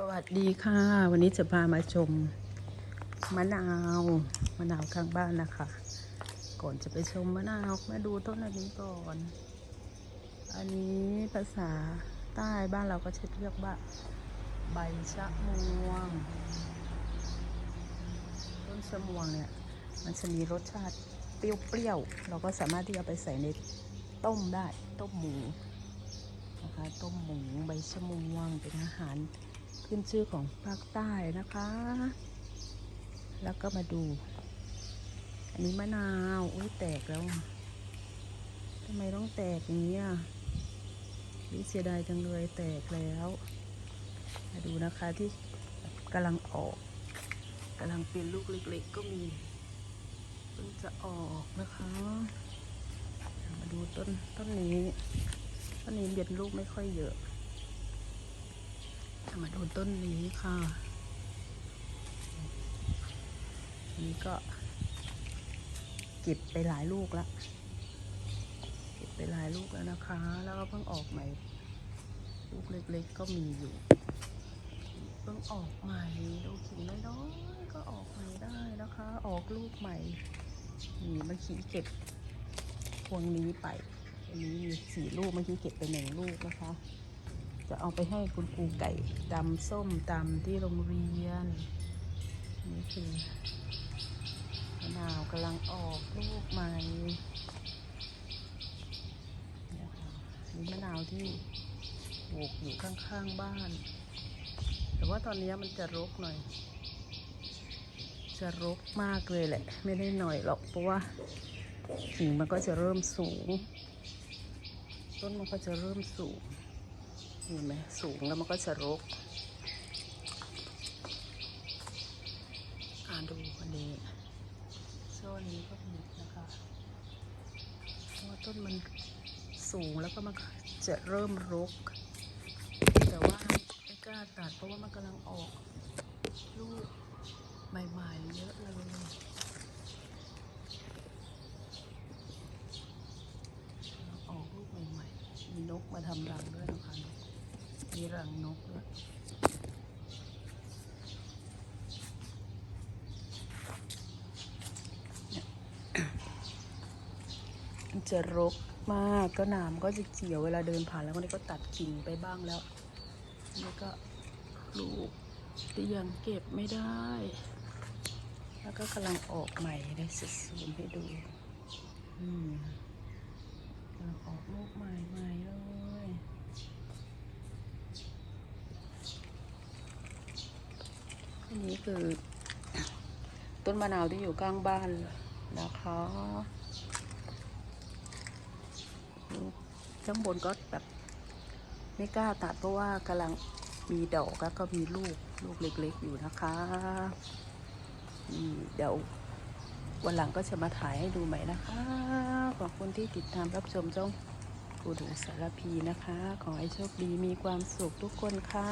สวัสดีค่ะ วันนี้จะพามาชมมะนาวมะนาวข้างบ้านนะคะ ก่อนจะไปชมมะนาวมาดูต้นอันนี้ก่อน อันนี้ภาษาใต้บ้านเราก็จะเรียกว่า ใบชะมวง ต้นชะมวงเนี่ย มันจะมีรสชาติเปรี้ยวๆเราก็สามารถที่จะไปใส่ในต้มได้ต้มหมูนะคะต้มหมูใบชะมวงเป็นอาหาร ขึ้นชื่อของภาคใต้นะคะ แล้วก็มาดู อันนี้มะนาว อุ้ยแตกแล้วทำไมต้องแตกอย่างนี้อะดิเสียดายจังเลยแตกแล้ว มาดูนะคะที่กำลังออกกำลังเป็นลูกเล็กๆก็มีเพิ่งจะออกนะคะ มาดูต้นต้นนี้ต้นนี้เย็นลูกไม่ค่อยเยอะ มาดูต้นนี้ค่ะ นี้ก็เก็บไปหลายลูกแล้วเก็บไปหลายลูกแล้วนะคะ แล้วก็เพิ่งออกใหม่ ลูกเล็กๆก็มีอยู่ เพิ่งออกใหม่ดูขิงน้อยๆก็ออกใหม่ได้นะคะ ออกลูกใหม่ นี่เมื่อกี้เก็บพวงนี้ไปอันนี้มีสี่ลูกเมื่อกี้เก็บไปหนึ่งลูกนะคะ จะเอาไปให้คุณครูไก่ตำส้มตำที่โรงเรียน นี่คือมะนาวกำลังออกลูกใหม่นี่ยค่ะนี่มะนาวที่ปลูกอยู่ข้างๆบ้าน แต่ว่าตอนนี้มันจะรกหน่อย จะรกมากเลยแหละ ไม่ได้หน่อยหรอกเพราะว่ากิ่งมันก็จะเริ่มสูง ต้นมันก็จะเริ่มสูง เห็นไหมสูงแล้วมันก็จะรกอ่าดูอันนี้โซนนี้ก็มีนะคะเพราะต้นมันสูงแล้วก็มันจะเริ่มรก แต่ว่าไม่กล้าตัดเพราะว่ามันกำลังออกลูกใหม่ๆเยอะเลยออกลูกใหม่ๆมีนกมาทำรังด้วยนะคะนก มีรังนกด้วยเนี่ยมันจะรกมากก็นามก็จะเขียวเวลาเดินผ่านแล้วคนนี้ก็ตัดกิ่งไปบ้างแล้วนี่ก็ลูกที่ยังเก็บไม่ได้ แล้วก็กำลังออกใหม่เลยสุดซูมให้ดู อืมกำลังออกลูกใหม่ใหม่ๆเลย อั นี้คือ ต้นมะนาวที่อยู่ข้างบ้านนะคะข้างบนก็แบบไม่กล้าตัดเพราะว่ากำลังมีดอกแล้วก็มีลูกลูกเล็กๆอยู่นะคะนี่เดี๋ยววันหลังก็จะมาถ่ายให้ดูใหม่นะคะ ขอบคุณที่ติดตามรับชมช่องกูดูสารพีนะคะ ขอให้โชคดีมีความสุขทุกคนค่ะ